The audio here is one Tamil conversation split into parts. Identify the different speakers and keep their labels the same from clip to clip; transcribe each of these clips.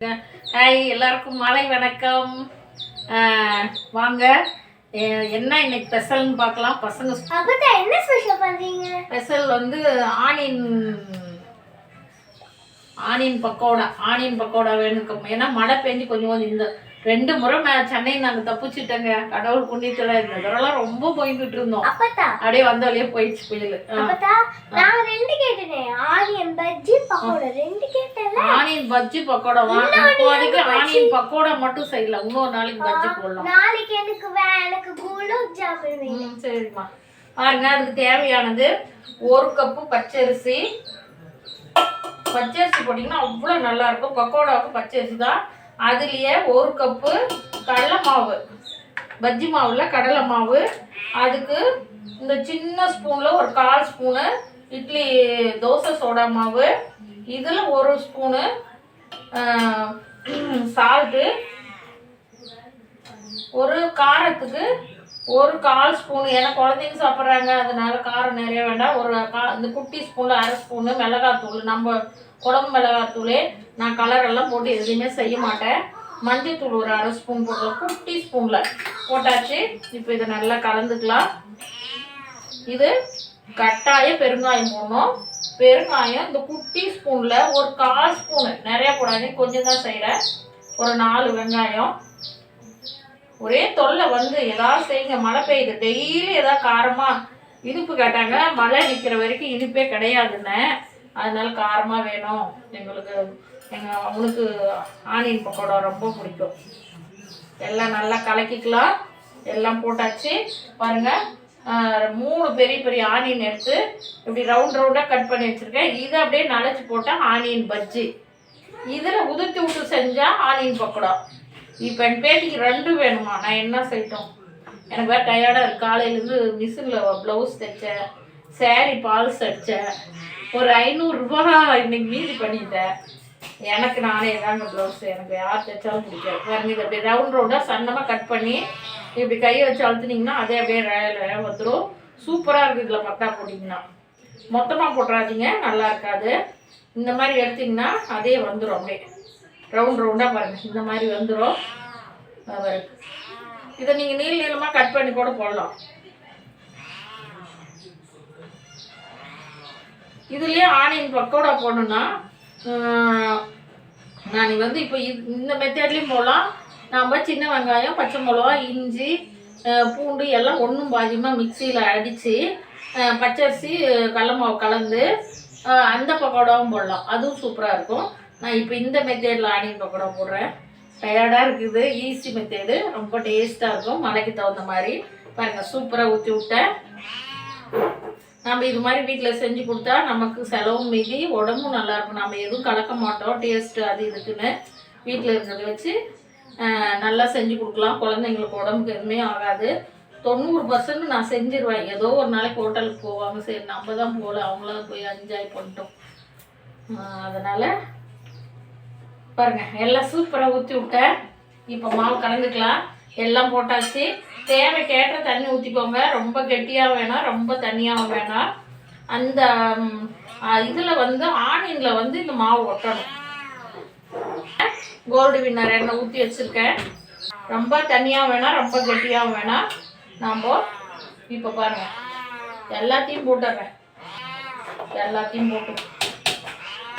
Speaker 1: ஹாய் எல்லாருக்கும் மாலை வணக்கம். வாங்க. என்ன இன்னைக்கு ஸ்பெஷல்னு பார்க்கலாம். பசங்க
Speaker 2: என்ன ஸ்பெஷல் பண்றீங்க?
Speaker 1: ஸ்பெஷல் வந்து onion onion pakoda onion pakoda வேணும் ஏன்னா மழை பெஞ்சு கொஞ்சம் கொஞ்சம் இந்த ரெண்டு முறை சென்னை நாங்கள் தப்பிச்சிட்டோங்க. கடவுள் புண்ணியத்தில் இந்த தடவைலாம் ரொம்ப போய்கிட்டு இருந்தோம். அப்படியே வந்த வழியே போயிடுச்சு புயல்.
Speaker 2: நான் ரெண்டு கேட்டேனே ஆனியன் பஜ்ஜி பக்கோடா ரெண்டு
Speaker 1: ஆனியன் பஜ்ஜி பக்கோடா வா. இப்போதைக்கு ஆனியன் பக்கோடா மட்டும் செய்யலாம் இன்னொரு நாளைக்கு பஜ்ஜி போடலாம்.
Speaker 2: நாளைக்கு எனக்கு எனக்கு குலோப் ஜாமுன்
Speaker 1: சரிம்மா. பாருங்க அதுக்கு தேவையானது ஒரு கப்பு பச்சரிசி. பச்சரிசி போட்டிங்கன்னா அவ்வளோ நல்லா இருக்கும். பக்கோடாவுக்கு பச்சரிசி தான் அதுலேயே ஒரு கப்பு கடலை மாவு பஜ்ஜி மாவில் கடலை மாவு. அதுக்கு இந்த சின்ன ஸ்பூனில் ஒரு கால் ஸ்பூனு இட்லி தோசை சோடா மாவு. இதில் ஒரு ஸ்பூனு சால்ட்டு ஒரு காரத்துக்கு ஒரு கால் ஸ்பூன் ஏன்னா குழந்தைங்க சாப்பிட்றாங்க அதனால காரம் நிறைய வேண்டாம். ஒரு கா இந்த குட்டி ஸ்பூனில் அரை ஸ்பூனு மிளகாத்தூள் நம்ம குழம்பு மிளகாத்தூளே நான் கலர் எல்லாம் போட்டு எதுவுமே செய்ய மாட்டேன். மஞ்சத்தூள் ஒரு அரை ஸ்பூன் போடலாம் குட்டி ஸ்பூனில் போட்டாச்சு. இப்போ இதை நல்லா கலந்துக்கலாம். இது கட்டாய பெருங்காயம் போடணும். பெருங்காயம் இந்த குட்டி ஸ்பூனில் ஒரு கால் ஸ்பூனு. நிறையா போடாது கொஞ்சம் தான் செய்கிறேன் ஒரு நாலு வெங்காயம். ஒரே தொல்லை வந்து ஏதாவது செய்யுங்க மழை பெய்யுது. டெய்லி ஏதாவது காரமாக இனிப்பு கேட்டாங்க மழை நிற்கிற வரைக்கும் இனிப்பே கிடையாதுன்னு. அதனால காரமாக வேணும். எங்களுக்கு எங்கள் அவனுக்கு ஆனியன் பக்கோடா ரொம்ப பிடிக்கும். எல்லாம் நல்லா கலக்கிக்கலாம். எல்லாம் போட்டாச்சு. பாருங்கள் மூணு பெரிய பெரிய ஆனியன் எடுத்து இப்படி ரவுண்ட் ரவுண்டாக கட் பண்ணி வச்சுருக்கேன். இதை அப்படியே நனைச்சி போட்டால் ஆனியன் பஜ்ஜி. இதில் உதிர்த்தி விட்டு செஞ்சால் ஆனியன் பக்கோடா. இப்போ என் பேத்திக்கு ரெண்டும் வேணுமா? நான் என்ன செய்யட்டும்? எனக்கு வேறு டயர்டாக இருக்கு. காலையிலேருந்து மிஷினில் ப்ளவுஸ் தைச்சேன். சேரீ பால்ஸ் அடித்தேன் ஒரு ஐநூறுரூபா இன்னைக்கு மீதி பண்ணிட்டேன். எனக்கு நானே தாங்க ப்ளவுஸ் எனக்கு யார் தைச்சாலும் பிடிக்காது. பாருங்க இது அப்படியே ரவுண்ட் ரவுண்டாக சன்னமாக கட் பண்ணி இப்படி கையை வச்சு அழுத்துனீங்கன்னா அதே அப்படியே ரயில் வந்துடும் சூப்பராக இருக்குது இதில் பத்தா போட்டிங்கன்னா. மொத்தமாக போட்டுறாதீங்க. நல்லா இருக்காது. இந்த மாதிரி எடுத்திங்கன்னா அதே வந்துடும் அப்படியே. ரவுண்ட் ரவுண்டாக பாருங்கள் இந்த மாதிரி வந்துடும் இதை நீங்கள் நீள நீளமாக கட் பண்ணி கூட போடலாம். இதுலேயே ஆனியன் பக்கோடா போடணுன்னா நான் வந்து இப்போ இந்த மெத்தட்லேயும் போடலாம். நாம் சின்ன வெங்காயம் பச்சை மிளகா இஞ்சி பூண்டு எல்லாம் ஒன்றும் பாதியமாக மிக்சியில் அடித்து பச்சரிசி கடல மாவு கலந்து அந்த பக்கோடாவும் போடலாம். அதுவும் சூப்பராக இருக்கும். நான் இப்போ இந்த மெத்தேடில் ஆனியன் பக்கோடா போடுறேன். டயர்டாக இருக்குது ஈஸி மெத்தேடு ரொம்ப டேஸ்ட்டாக இருக்கும் மலைக்கு தகுந்த மாதிரி. பாருங்கள் சூப்பராக ஊற்றி விட்டேன். நம்ம இது மாதிரி வீட்டில் செஞ்சு கொடுத்தா நமக்கு செலவும் மீதி உடம்பும் நல்லா இருக்கும். நம்ம எதுவும் கலக்க மாட்டோம் டேஸ்ட்டு அது இதுக்குன்னு. வீட்டில் இருக்கிறத வச்சு நல்லா செஞ்சு கொடுக்கலாம். குழந்தைங்களுக்கு உடம்புக்கு எதுவுமே ஆகாது. தொண்ணூறு பர்சன்ட் நான் செஞ்சிருவேன். ஏதோ ஒரு நாளைக்கு ஹோட்டலுக்கு போவாங்க சரி நம்ம தான் போகல அவங்களாம் போய் என்ஜாய் பண்ணிட்டோம். அதனால் பாருங்க எல்லாம் சூப்பராக ஊற்றி விட்டேன். இப்போ மாவு கலந்துக்கலாம். எல்லாம் போட்டாச்சு. தேவைக்கேற்ற தண்ணி ஊற்றிக்கோங்க ரொம்ப கெட்டியாக வேணாம் ரொம்ப தண்ணியாகவும் வேணாம். அந்த இதில் வந்து ஆனியனில் வந்து இந்த மாவு ஒட்டணும். கோல்டு வின்னர் எண்ணெய் ஊற்றி வச்சுருக்கேன். ரொம்ப தண்ணியாகவும் வேணாம் ரொம்ப கெட்டியாகவும் வேணாம். நாம் இப்போ பாருங்கள் எல்லாத்தையும் போட்டுடுறேன் எல்லாத்தையும் போட்டு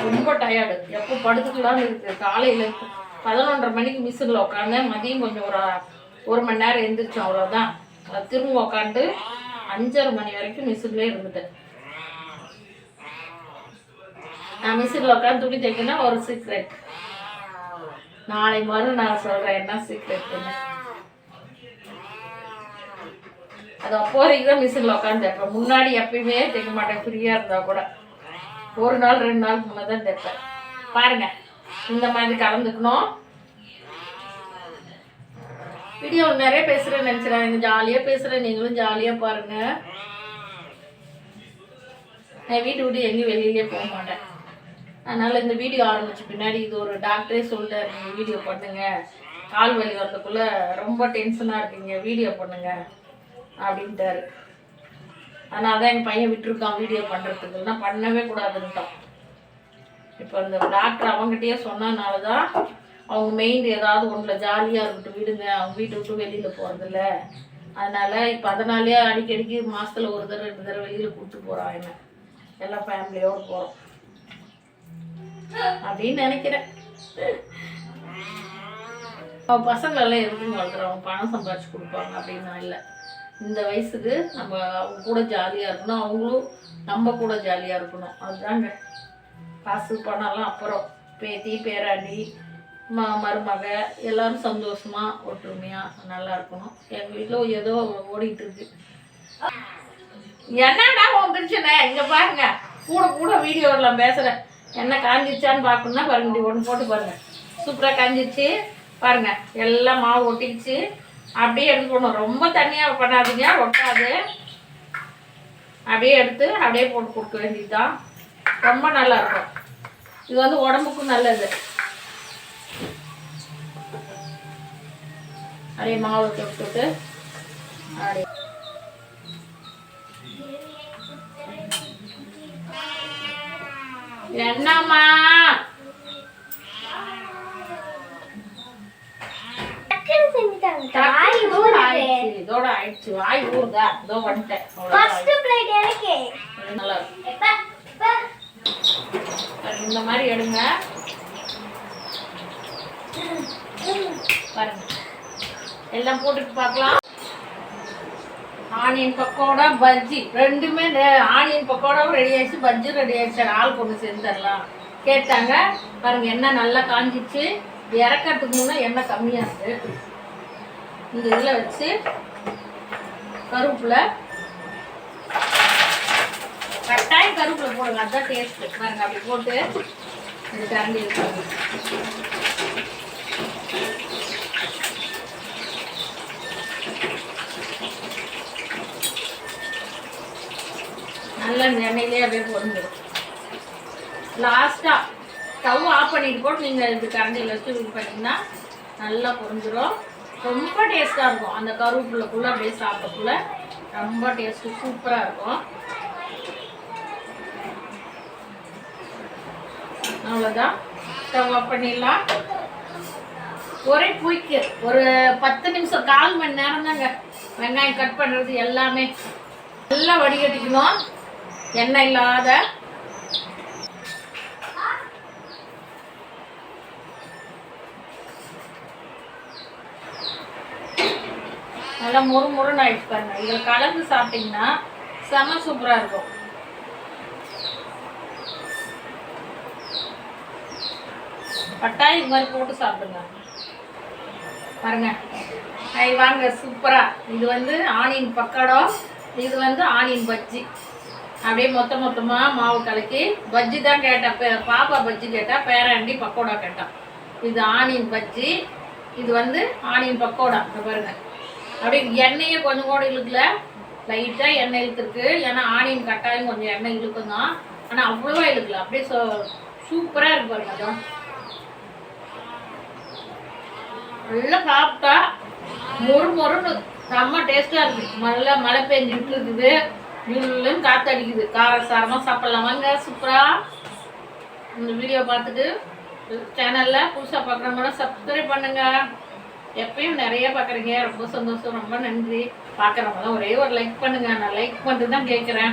Speaker 1: ரொம்ப டயர்டு எப்போ படுத்துக்கலாம்னு இருக்குது காலையில் பதினொன்றரை மணிக்கு மிஷினில் உட்காந்தேன் மதியம் கொஞ்சம் ஒரு ஒரு மணி நேரம் எழுந்திரிச்சோம் அவ்வளோதான் திரும்ப உட்காந்து அஞ்சரை மணி வரைக்கும் மிஷின்லேயே இருந்துட்டேன். நான் மிஷினில் உட்காந்து துணி தைக்கினா ஒரு சீக்ரெட் நாளை மறு நான் சொல்கிறேன் என்ன சீக்ரெட்னு அது அப்போதைக்கு தான் மிஷினில் உட்காந்து முன்னாடி எப்பயுமே தைக்க மாட்டேன் ஃப்ரீயாக இருந்தால் கூட. ஒரு நாள் ரெண்டு நாள் முன்னே தான் தைப்பேன். பாருங்க இந்த மாதிரி கலந்துக்கணும். வீடியோ நிறைய பேசுகிறேன்னு நினச்சிடாதீங்க. ஜாலியாக பேசுகிறேன் நீங்களும் ஜாலியாக பாருங்க. நான் வீட்டு விட்டு எங்கேயும் வெளியிலே போக மாட்டேன். அதனால் இந்த வீடியோ ஆரம்பிச்ச பின்னாடி இது ஒரு டாக்டரே சொல்லிட்டாரு நீங்கள் வீடியோ பண்ணுங்க. கால் வலி வரதுக்குள்ளே ரொம்ப டென்ஷனாக இருக்கீங்க. வீடியோ பண்ணுங்க. அப்படின்ட்டாரு. அதனால தான் எங்கள் பையன் விட்டுருக்கான் வீடியோ பண்ணுறதுக்கு இல்லைனா பண்ணவே கூடாதுன்ட்டான் இப்போ இந்த டாக்டர் அவங்ககிட்டயே சொன்னனால தான் அவங்க மெயின் ஏதாவது ஒன்றில் ஜாலியாக இருக்கட்டும் விடுங்க. அவங்க வீட்டை விட்டு வெளியில் போகிறதில்ல அதனால் இப்போ அதனாலேயே அடிக்கடிக்கு மாதத்தில் ஒரு தடவை ரெண்டு தடவை வெளியில் கூப்பிட்டு போகிறான் என்ன. எல்லாம் ஃபேமிலியோடு போகிறோம் அப்படின்னு நினைக்கிறேன். அவன் பசங்களெல்லாம் எதுவும் வளர்க்குறவங்க பணம் சம்பாரிச்சு கொடுப்பாங்க அப்படின்னா இல்லை. இந்த வயசுக்கு நம்ம அவங்க கூட ஜாலியாக இருக்கணும். அவங்களும் நம்ம கூட ஜாலியாக இருக்கணும். அதுதாங்க. காசு பணம்லாம் அப்புறம். பேத்தி பேராண்டி ம மருமக எல்லாரும் சந்தோஷமாக ஒற்றுமையாக நல்லா இருக்கணும். எங்கள் வீட்டில் ஏதோ ஓடிட்டு இருக்கு. என்னடா உன் பிரச்சனை? இங்கே பாருங்க. கூட கூட வீடியோவில் பேசுகிறேன் என்ன காஞ்சிச்சான்னு பார்க்கணுன்னா பாருங்க. ஒன்று போட்டு பாருங்கள் சூப்பராக காஞ்சிச்சு பாருங்க. எல்லாம் மாவு ஒட்டிக்கிச்சு. அப்படியே எடுத்து ரொம்ப தண்ணியாக பண்ணாதீங்க ஒட்டாது. அப்படியே எடுத்து அப்படியே போட்டு கொடுக்க வேண்டியதுதான். ரொம்ப நல்லா இருக்கும். இது வந்து உடம்புக்கும் நல்லது. அப்படியே மாவு தொட்டுட்டு அப்படியே. என்னம்மா? இதோட ஆயிடுச்சு. வாய் ஊறுதா? இதோ வந்துட்டேன்.
Speaker 2: ஃபர்ஸ்ட் பிளேட் எனக்கு
Speaker 1: நல்லா இந்த மாதிரி எடுங்க. பாருங்க. எல்லாம் போட்டுட்டு பார்க்கலாம். ஆனியன் பக்கோடா பஜ்ஜி ரெண்டுமே ஆனியன் பக்கோடாவும் ரெடி ஆயிடுச்சு பஜ்ஜி ரெடி ஆயிடுச்சு. ஆள் கொண்டு செஞ்சிடலாம் கேட்டாங்க பாருங்க எண்ணெய் நல்லா காஞ்சிச்சு. இறக்கறதுக்கு முன்னே எண்ணெய் கம்மியாக இருக்கு. இந்த இதில் வச்சு கருவேப்பில் கட்டாயம் கருவேப்பில் போடுங்க. அதுதான் டேஸ்ட் பாருங்க அப்படி போட்டு இது கரண்டி இருக்காங்க நல்ல இந்த அப்படியே பொருந்துடும் லாஸ்ட்டாக ஸ்டவ் ஆஃப் பண்ணிட்டு போட்டு நீங்கள் இது கரண்டியில் வச்சு இது பண்ணிங்கன்னா நல்லா பொருந்துடும் ரொம்ப டேஸ்ட்டாக இருக்கும். அந்த கருவேப்பிலைக்குள்ளே அப்படியே சாப்பிடக்குள்ள ரொம்ப டேஸ்ட்டு சூப்பராக இருக்கும். அவ்வளோதான் ஸ்டவ் ஆஃப் பண்ணிடலாம். ஒரே குயிக்கு. ஒரு பத்து நிமிஷம் கால் மணி நேரம் தாங்க. வெங்காயம் கட் பண்ணுறது எல்லாமே. நல்லா வடிகட்டிக்கணும். எண்ணெய் இல்லாத நல்லா முறு முருன்னு ஆயிடுச்சு பாருங்க. இதில் கலந்து சாப்பிட்டிங்கன்னா செம சூப்பராக இருக்கும். கட்டாயம் இது மாதிரி போட்டு சாப்பிடுங்க. பாருங்க. ஐ வாங்க சூப்பராக இது வந்து ஆனியன் பக்கடம் இது வந்து ஆனியன் பஜ்ஜி. அப்படியே மொத்த மொத்தமாக மாவு கலக்கி பஜ்ஜி தான் கேட்டால் பே- பாப்பா பஜ்ஜி கேட்டால் பேராண்டி பக்கோடா கேட்டான் இது ஆனியன் பஜ்ஜி இது வந்து ஆனியன் பக்கோடா. இந்த பாருங்கள் அப்படியே எண்ணெயை கொஞ்சம் கூட இழுக்கல. லைட்டாக எண்ணெய் இழுத்துருக்கு. ஏன்னா ஆனியன் கட்டாயம் கொஞ்சம் எண்ணெய் இழுக்கும் தான். ஆனால் அவ்வளோவா இழுக்கல. அப்படியே சோ இருக்கு பாருங்க அதுவும் நல்லா சாப்பிட்டா மொறு மொறுன்னு செம்ம டேஸ்ட்டாக இருக்குது நல்லா மழை பெஞ்சுட்டு இருக்குது. ஜில்லுன்னு காற்று அடிக்குது காரசாரமா சாப்பிட்லாம். வாங்க சூப்பராக இந்த வீடியோ பார்த்துட்டு சேனலில் புதுசாக பார்க்குறவங்க சப்ஸ்கிரைப் பண்ணுங்கள் எப்பயும் நிறைய பார்க்குறீங்க ரொம்ப சந்தோஷம். ரொம்ப நன்றி. பார்க்குறவங்க ஒரே ஒரு லைக் பண்ணுங்க. நான் லைக் பண்ணிட்டு தான் கேட்குறேன்